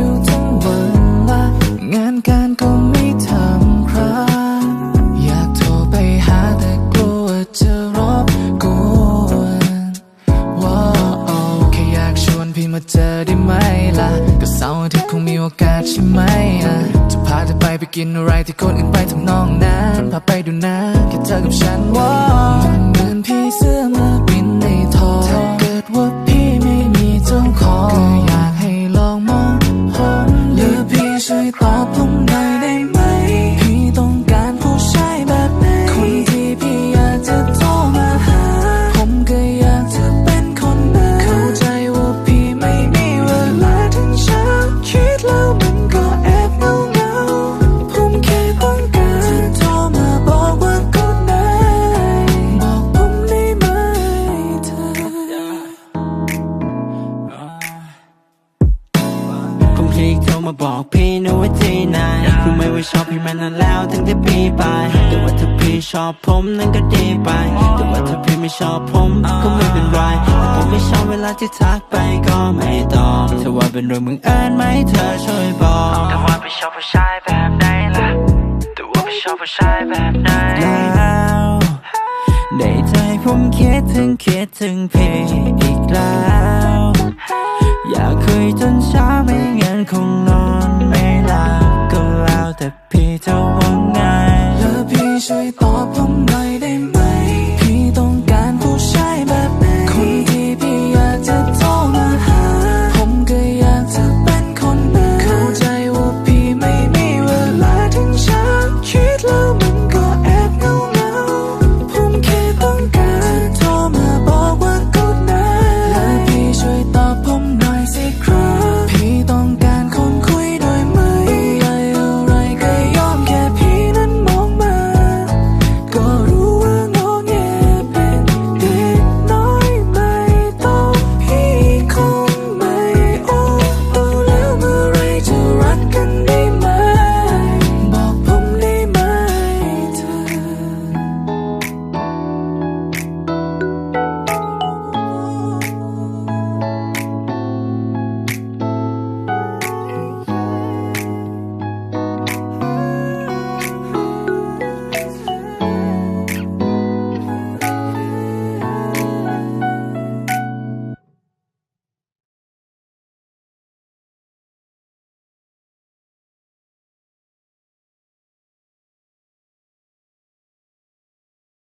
อยู่ทั้งวันละงานการก็ไม่ทำครับอยากโทรไปหาแต่กลัวจะรบกวนว้าวแค่อยากชวนพี่มาเจอได้ไหมล่ะ ก็เสาร์อาทิตย์คงมีโอกาสใช่ไหมอะจะพาเธอไปไปกินอะไรที่คนอื่นไปทำนองนั้นพาไปดูนะแค่เธอกับฉันว้าว ช่วย มาบอกพี่นะว่าที่ไหนรู้ไหมว่าชอบพี่มานานแล้วตั้งแต่พี่ไป แต่ว่าถ้าพี่ชอบผมนั่นก็ดีไป แต่ว่าถ้าพี่ไม่ชอบผมก็ไม่เป็นไรแต่ผมไม่ชอบเวลาที่ทักไปก็ไม่ตอบถ้าว่าเป็นเรื่องมึงเอิญไหมเธอช่วยบอกแต่ว่าพี่ชอบผู้ชายแบบไหนล่ะแต่ว่าพี่ชอบผู้ชายแบบไหนแล้วได้ใจผมคิดถึงคิดถึงพี่อีกแล้ว อยากคุยจนเช้าไม่งั้นคง tỏ không đầy